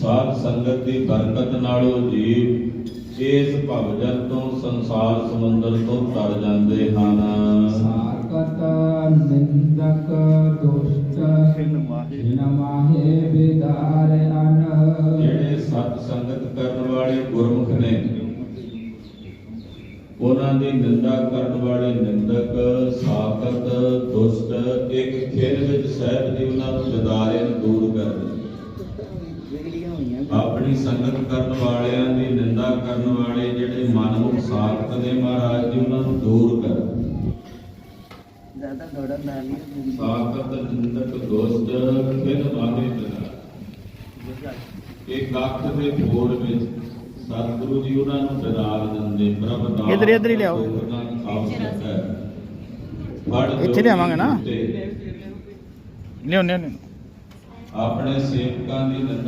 ਸਾਧ ਸੰਗਤ ਦੀ ਬਰਕਤ ਨਾਲੋਂ ਜੀਵ ਇਸ ਭਵਜਨ ਤੋਂ ਸੰਸਾਰ ਸਮੁੰਦਰ ਤੋਂ ਤਰ ਜਾਂਦੇ ਹਨ। ਸਾਕਤ ਨਿੰਦਕ ਦੁਸ਼ਟ ਜਿਨ ਮਾਹੇ ਵਿਦਾਰ ਅਨ। ਜਿਹੜੇ ਸਤ ਸੰਗਤ ਕਰਨ ਵਾਲੇ ਗੁਰਮੁਖ ਨੇ ਉਹਨਾਂ ਦੀ ਨਿੰਦਾ ਕਰਨ ਵਾਲੇ ਨਿੰਦਕ ਸਾਖਤ ਦੁਸ਼ਟ ਇੱਕ ਖੇਲ ਵਿੱਚ ਸਹਿਬ ਜੀ ਉਹਨਾਂ ਨੂੰ ਵਿਦਾਰੇ ਨੂੰ ਦੂਰ ਕਰਦੇ ਆਪਣੀ ਸੰਗਤ ਕਰਨ ਵਾਲਿਆਂ ਦੀ ਨਿੰਦਾ ਕਰਨ ਵਾਲੇ ਜਿਹੜੇ ਮਨਮੁਖ ਸਾਖਤ ਨੇ ਮਹਾਰਾਜ ਜੀ ਉਹਨਾਂ ਨੂੰ ਦੂਰ ਕਰ। ਜ਼ਿਆਦਾ ਦੌੜਨ ਨਾਲ ਹੀ ਸਾਖਤ ਨਿੰਦਕ ਦੋਸਤ ਖਿਨ ਬਾਗੇ ਬਿਨਾ। ਇਹ ਗੱਖ ਦੇ ਫੋੜ ਵਿੱਚ ਸਤਿਗੁਰੂ ਜੀ ਉਹਨਾਂ ਨੂੰ ਵਿਦਾਰ ਦਿੰਦੇ ਪ੍ਰਭ ਦਾ ਇੱਧਰ- ਇੱਧਰ ਹੀ ਲਿਆਓ। ਇੱਥੇ ਲਿਆਵਾਂਗੇ ਨਾ। ਲਿਓ ਲਿਓ ਆਪਣੇ ਸੇਵਕਾਂ ਦੀ